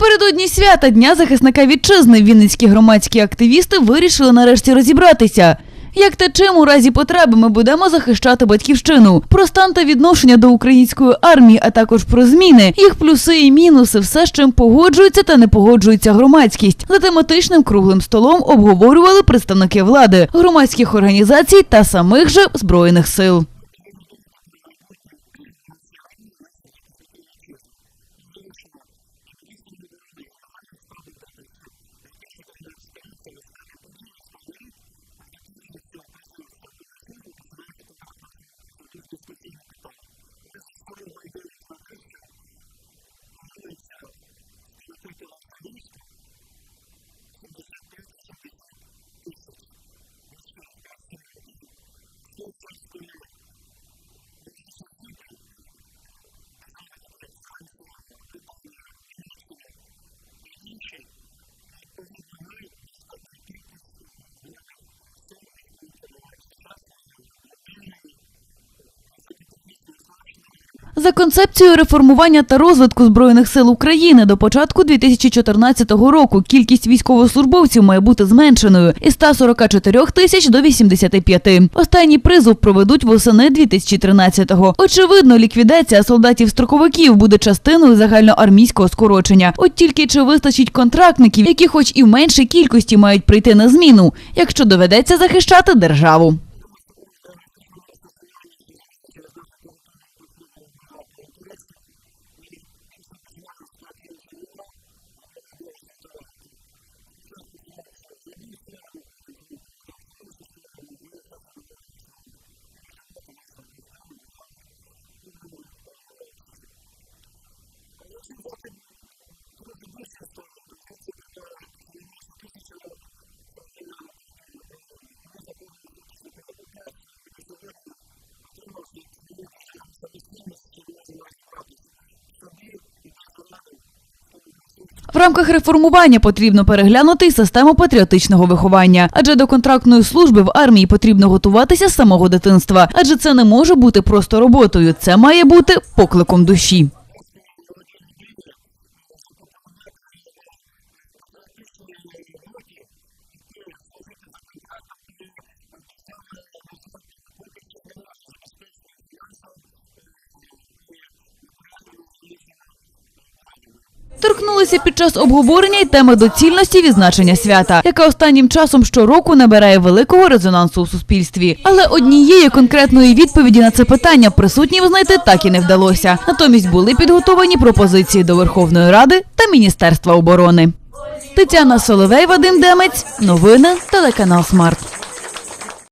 Напередодні свята Дня захисника вітчизни вінницькі громадські активісти вирішили нарешті розібратися. Як та чим у разі потреби ми будемо захищати батьківщину, про стан та відношення до української армії, а також про зміни, їх плюси і мінуси, все з чим погоджується та не погоджується громадськість. За тематичним круглим столом обговорювали представники влади, громадських організацій та самих же збройних сил. За концепцією реформування та розвитку збройних сил України до початку 2014 року кількість військовослужбовців має бути зменшеною із 144 тисяч до 85. Останній призов проведуть восени 2013-го. Очевидно, ліквідація солдатів-строковиків буде частиною загальноармійського скорочення. От тільки чи вистачить контрактників, які, хоч і в меншій кількості, мають прийти на зміну, якщо доведеться захищати державу. В рамках реформування потрібно переглянути й систему патріотичного виховання, адже до контрактної служби в армії потрібно готуватися з самого дитинства, адже це не може бути просто роботою, це має бути покликом душі. Торкнулися під час обговорення й теми доцільності відзначення свята, яка останнім часом щороку набирає великого резонансу у суспільстві. Але однієї конкретної відповіді на це питання присутнім знайти так і не вдалося. Натомість були підготовані пропозиції до Верховної Ради та Міністерства оборони. Тетяна Соловей, Вадим Демець, новини, телеканал Смарт.